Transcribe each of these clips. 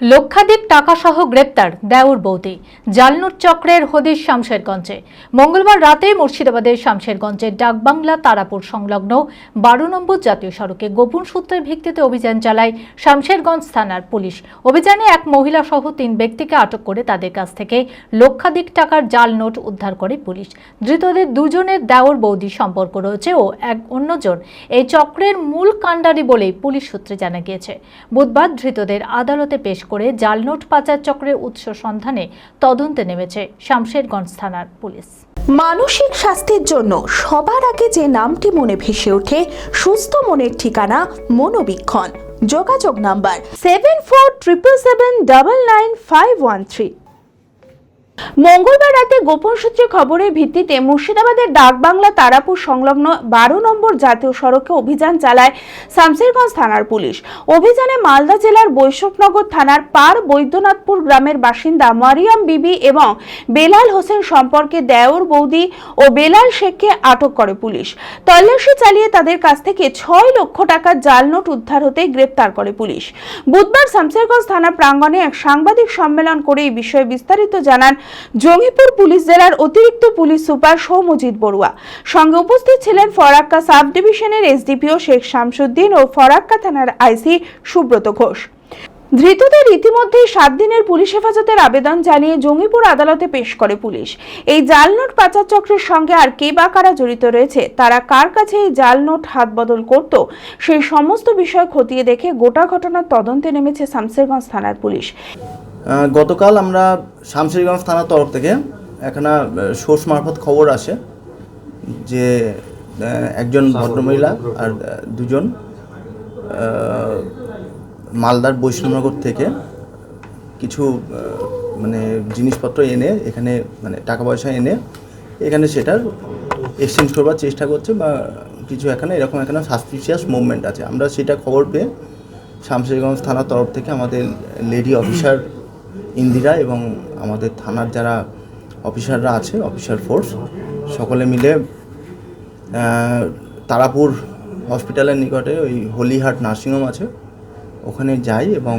লক্ষাধিক টাকাসহ গ্রেপ্তার দেউর বৌদি জালনোট চক্রের হদিস শামশেরগঞ্জে। মঙ্গলবার রাতে মুর্শিদাবাদের শামশেরগঞ্জের ডাকবাংলা তারাপুর সংলগ্ন বারো নম্বর জাতীয় সড়কে গোপন সূত্রের ভিত্তিতে অভিযান চালায় শামশেরগঞ্জ থানার পুলিশ। অভিযানে এক মহিলা সহ তিন ব্যক্তিকে আটক করে তাদের কাছ থেকে লক্ষাধিক টাকার জাল নোট উদ্ধার করে পুলিশ। ধৃতদের দুজনের দেওর বৌদি সম্পর্ক রয়েছে ও এক অন্যজন এই চক্রের মূল কাণ্ডারি বলেই পুলিশ সূত্রে জানা গিয়েছে। বুধবার ধৃতদের আদালতে পেশ করে জাল নোট পাচার চক্রের উৎস সন্ধানে তদন্তে নেমেছে শামশেরগঞ্জ থানার পুলিশ। মানসিক স্বাস্থ্যের জন্য সবার আগে যে নামটি মনে ভেসে ওঠে, সুস্থ মনের ঠিকানা মনোবীক্ষণ। যোগাযোগ number seven four triple seven double nine five one three মঙ্গলবার রাতে গোপন সূত্রে খবরের ভিত্তিতে মুর্শিদাবাদের ডাকবাংলা তারাপুর সংলগ্ন বারো নম্বর জাতীয় সড়কে অভিযান চালায় শামসেরগঞ্জ থানার পুলিশ। অভিযানে মালদা জেলার বৈষ্ণবনগর থানার পার বৈদ্যনাথপুর গ্রামের বাসিন্দা মারিয়াম বিবি এবং বেলাল হোসেন সম্পর্কে দেওর বৌদি ও বেলাল শেখকে আটক করে পুলিশ। তল্লাশি চালিয়ে তাদের কাছ থেকে ছয় লক্ষ টাকার জাল নোট উদ্ধার হতে গ্রেপ্তার করে পুলিশ। বুধবার শামসেরগঞ্জ থানা প্রাঙ্গণে এক সাংবাদিক সম্মেলন করে এই বিষয়ে বিস্তারিত জানান জঙ্গিপুর পুলিশ জেলার অতিরিক্ত পুলিশ সুপার সৌমজিৎ বড়ুয়া। সঙ্গে উপস্থিত ছিলেন ফরাক্কা সাব ডিভিশনের এসডিপিও শেখ শামসুদ্দিন ও ফরাক্কা থানার আইসি সুব্রত ঘোষ। ধৃতদের ইতিমধ্যেই সাত দিনের পুলিশ হেফাজতের আবেদন জানিয়ে জঙ্গিপুর আদালতে পেশ করে পুলিশ। এই জাল নোট পাচার চক্রের সঙ্গে আর কে বা কারা জড়িত রয়েছে, তারা কার কাছে এই জাল নোট হাত বদল করত, সেই সমস্ত বিষয় খতিয়ে দেখে গোটা ঘটনার তদন্তে নেমেছে শামসেরগঞ্জ থানার পুলিশ। গতকাল আমরা শামশেরগঞ্জ থানার তরফ থেকে একখানা সোর্স মারফত খবর আসে যে একজন ভদ্রমহিলা আর দুজন মালদার বৈষ্ণবনগর থেকে কিছু মানে জিনিসপত্র এনে এখানে মানে টাকা পয়সা এনে এখানে সেটার এক্সচেঞ্জ করবার চেষ্টা করছে বা কিছু এখানে এরকম এখানে সাসপিসিয়াস মুভমেন্ট আছে। আমরা সেটা খবর পেয়ে শামশেরগঞ্জ থানার তরফ থেকে আমাদের লেডি অফিসার ইন্দিরা এবং আমাদের থানার যারা অফিসাররা আছে, অফিসার ফোর্স, সকলে মিলে তারাপুর হসপিটালের নিকটে ওই হোলিহাট নার্সিংহোম আছে। ওখানে যাই এবং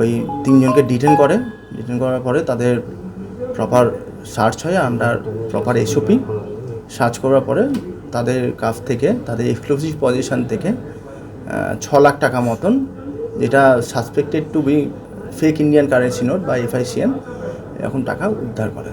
ওই তিনজনকে ডিটেন করে। ডিটেন করার পরে তাদের প্রপার সার্চ হয়, আমরা প্রপার এসওপি সার্চ করার পরে তাদের কাছ থেকে, তাদের এক্সক্লুসিভ পজিশন থেকে ছ লাখ টাকা মতন, যেটা suspected to be fake Indian currency note বা এফআইসিএন এখন টাকা উদ্ধার করে।